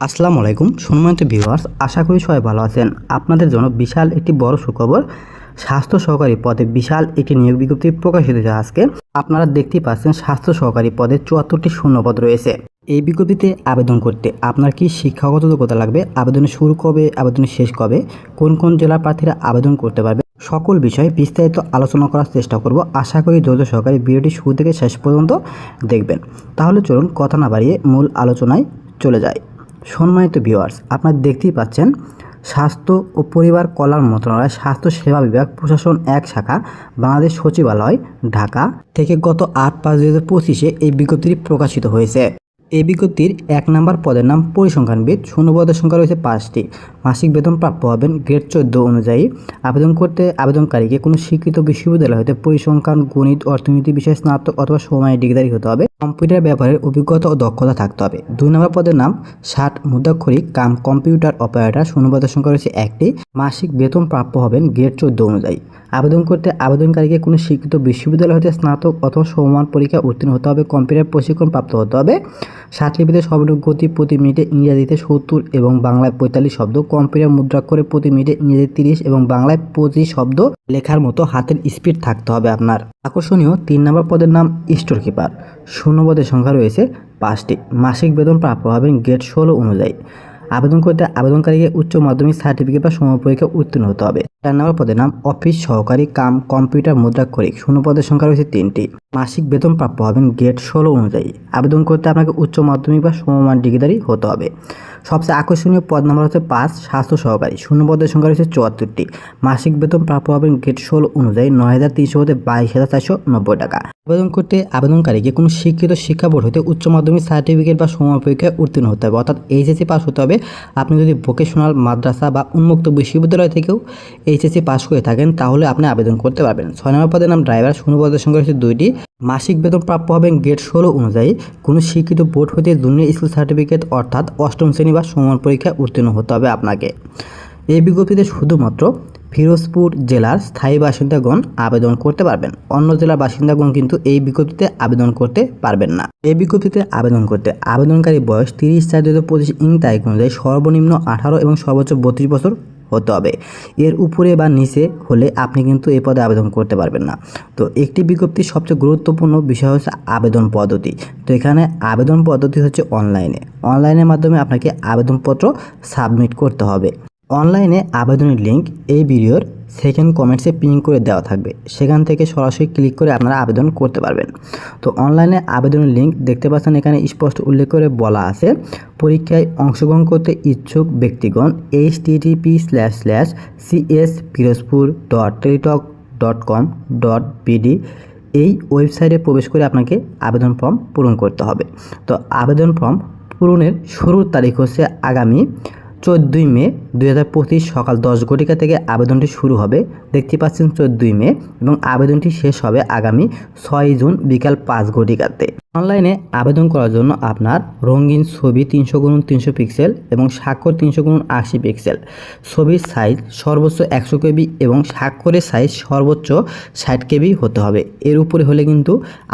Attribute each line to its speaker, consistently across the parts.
Speaker 1: আসসালামু আলাইকুম সম্মানিত ভিউয়ার্স, আশা করি সবাই ভালো আছেন। আপনাদের জন্য বিশাল একটি বড় সুখবর, স্বাস্থ্য সহকারী পদে বিশাল একটি নিয়োগ বিজ্ঞপ্তি প্রকাশিত হয়েছে আজকে। আপনারা দেখতেই পাচ্ছেন স্বাস্থ্য সহকারী পদে চুয়াত্তরটি শূন্যপদ রয়েছে। এই বিজ্ঞপ্তিতে আবেদন করতে আপনার কি শিক্ষাগত যোগ্যতা লাগবে? আবেদনের শুরু কবে? আবেদনের শেষ কবে? কোন কোন জেলার প্রার্থীরা আবেদন করতে পারবে? সকল বিষয়ে বিস্তারিত আলোচনা করার চেষ্টা করব। আশা করি ধৈর্য সহকারে ভিডিওটি শুরু থেকে শেষ পর্যন্ত দেখবেন। তাহলে চলুন কথা না বাড়িয়ে মূল আলোচনায় চলে যায় সম্মানিত ভিউয়ার্স আপনারা দেখতেই পাচ্ছেন, স্বাস্থ্য ও পরিবার কল্যাণ মন্ত্রণালয়, স্বাস্থ্য সেবা বিভাগ, প্রশাসন এক শাখা, বাংলাদেশ সচিবালয়, ঢাকা থেকে গত আট পাঁচ দু হাজার পঁচিশে এই বিজ্ঞপ্তিটি প্রকাশিত হয়েছে। এই বিজ্ঞপ্তির এক নম্বর পদের নাম পরিসংখ্যানবিদ। শূন্য পদের সংখ্যা রয়েছে পাঁচটি। মাসিক বেতন প্রাপ্য হবেন গ্রেড চোদ্দ অনুযায়ী। আবেদন করতে আবেদনকারীকে কোনো স্বীকৃত বিশ্ববিদ্যালয় হতে পরিসংখ্যান, গণিত, অর্থনীতি, বিষয়ে, স্নাতক অথবা সময় ডিগ্রি হতে হবে। কম্পিউটার ব্যবহারের অভিজ্ঞতা ও দক্ষতা থাকতে হবে। দুই নম্বর পদের নাম ষাট মুদ্রাক্ষরিক কাম কম্পিউটার অপারেটর। শূন্য পদের সংখ্যা রয়েছে একটি। মাসিক বেতন প্রাপ্য হবেন গ্রেড চোদ্দ অনুযায়ী। আবেদন করতে আবেদনকারীকে কোনো স্বীকৃত বিশ্ববিদ্যালয় হতে স্নাতক অথবা সমমান পরীক্ষা উত্তীর্ণ হতে হবে। কম্পিউটার প্রশিক্ষণ প্রাপ্ত হতে হবে। ষাট লিপিতে শব্দ গতি প্রতি মিনিটে ইংরাজিতে সত্তর এবং বাংলায় পঁয়তাল্লিশ শব্দ, কম্পিউটার মুদ্রা করে প্রতি মিনিটে ইংরেজি তিরিশ এবং বাংলায় পঁচিশ শব্দ লেখার মতো হাতের স্পিড থাকতে হবে আপনার। আকর্ষণীয় তিন নম্বর পদের নাম স্টোর কিপার শূন্য পদের সংখ্যা রয়েছে পাঁচটি। মাসিক বেতন প্রাপ্য হবেন গেট ষোলো অনুযায়ী। আবেদন করতে আবেদনকারীকে উচ্চ মাধ্যমিক সার্টিফিকেট বা সময় পরীক্ষা উত্তীর্ণ হতে হবে। চার নম্বর পদের নাম, অফিস, সহকারী, কাম, কম্পিউটার মুদ্রাক্ষরিক শূন্য পদের সংখ্যা রয়েছে তিনটি। মাসিক বেতন প্রাপ্য হবেন গেট ষোলো অনুযায়ী। আবেদন করতে আপনাকে উচ্চ মাধ্যমিক বা সমমান ডিগ্রিধারী হতে হবে। সবচেয়ে আকর্ষণীয় পদ নম্বর হচ্ছে পাঁচ, স্বাস্থ্য সহকারী। শূন্য পদের সংখ্যা রয়েছে চুয়াত্তরটি। মাসিক বেতন প্রাপ্য হবেন গেট ষোলো অনুযায়ী নয় হাজার তিনশো হতে বাইশ হাজার চারশো নব্বই টাকা। আবেদন করতে আবেদনকারীকে কোনো শিক্ষিত শিক্ষা বোর্ড হতে উচ্চ মাধ্যমিক সার্টিফিকেট বা সময় পরীক্ষায় উত্তীর্ণ হতে হবে। অর্থাৎ এইচএসসি পাস হতে হবে। আপনি যদি ভোকেশনাল, মাদ্রাসা বা উন্মুক্ত বিশ্ববিদ্যালয় থেকেও এইচএসসি পাস করে থাকেন, তাহলে আপনি আবেদন করতে পারবেন। ছয় নম্বর পদের নাম ড্রাইভার। শূন্য পদের সংখ্যা হচ্ছে দুইটি। মাসিক বেতন প্রাপ্য হবেন গেট ষোলো অনুযায়ী। কোনো স্বীকৃত বোর্ড হতে জুনিয়র স্কুল সার্টিফিকেট অর্থাৎ অষ্টম শ্রেণি বা সমান পরীক্ষায় উত্তীর্ণ হতে হবে আপনাকে। এই বিজ্ঞপ্তিতে শুধুমাত্র ফিরোজপুর জেলার স্থায়ী বাসিন্দাগণ আবেদন করতে পারবেন। অন্য জেলার বাসিন্দাগণ কিন্তু এই বিজ্ঞপ্তিতে আবেদন করতে পারবেন না। এই বিজ্ঞপ্তিতে আবেদন করতে আবেদনকারী বয়স তিরিশ চার দু হাজার পঁচিশ ইং তারিখ অনুযায়ী সর্বনিম্ন আঠারো এবং সর্বোচ্চ বত্রিশ বছর হতে হবে। এর উপরে বা নিচে হলে আপনি কিন্তু এই পদে আবেদন করতে পারবেন না। তো একটি বিজ্ঞপ্তির সবচেয়ে গুরুত্বপূর্ণ বিষয় হচ্ছে আবেদন পদ্ধতি। তো এখানে আবেদন পদ্ধতি হচ্ছে অনলাইনে। অনলাইনের মাধ্যমে আপনাকে আবেদনপত্র সাবমিট করতে হবে। অনলাইনে আবেদনের লিঙ্ক এই ভিডিওর সেকেন্ড কমেন্টসে পিন করে দেওয়া থাকবে। সেখান থেকে সরাসরি ক্লিক করে আপনারা আবেদন করতে পারবেন। তো অনলাইনে আবেদনের লিঙ্ক দেখতে পাচ্ছেন, এখানে স্পষ্ট উল্লেখ করে বলা আছে, পরীক্ষায় অংশগ্রহণ করতে ইচ্ছুক ব্যক্তিগণ H TTP slash slash CS Pirojpur dot Teletalk dot com dot BD এই ওয়েবসাইটে প্রবেশ করে আপনাকে আবেদন ফর্ম পূরণ করতে হবে। তো আবেদন ফর্ম পূরণের শুরুর তারিখ হচ্ছে আগামী চোদ্দোই মে দুই হাজার পঁচিশ সকাল দশ ঘটিকা থেকে আবেদনটি শুরু হবে। দেখতে পাচ্ছেন চোদ্দোই মে এবং আবেদনটি শেষ হবে আগামী ছয় জুন বিকাল পাঁচ ঘটিকাতে। অনলাইনে আবেদন করার জন্য আপনার রঙিন ছবি তিনশো গুণন তিনশো পিক্সেল এবং স্বাক্ষর তিনশো গুণন আশি পিক্সেল। ছবির সাইজ সর্বোচ্চ একশো কেবি এবং স্বাক্ষরের সাইজ সর্বোচ্চ ষাট কেবি হতে হবে। এর উপরে হলে কিন্তু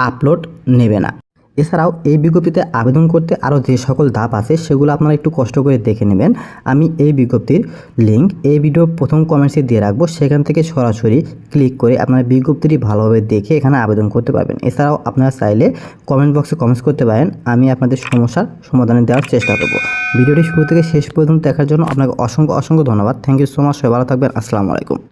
Speaker 1: আপলোড নেবে না। এছাড়াও এই বিজ্ঞপ্তিতে আবেদন করতে আরও যে সকল ধাপ আছে সেগুলো আপনারা একটু কষ্ট করে দেখে নেবেন। আমি এই বিজ্ঞপ্তির লিঙ্ক এই ভিডিও প্রথম কমেন্টসে দিয়ে রাখব। সেখান থেকে সরাসরি ক্লিক করে আপনারা বিজ্ঞপ্তিটি ভালোভাবে দেখে এখানে আবেদন করতে পারবেন। এছাড়াও আপনারা চাইলে কমেন্ট বক্সে কমেন্টস করতে পারেন। আমি আপনাদের সমস্যার সমাধানে দেওয়ার চেষ্টা করব। ভিডিওটি শুরু থেকে শেষ পর্যন্ত দেখার জন্য আপনাকে অসংখ্য অসংখ্য ধন্যবাদ। থ্যাংক ইউ সো মাচ সবাই ভালো থাকবেন। আসসালামু আলাইকুম।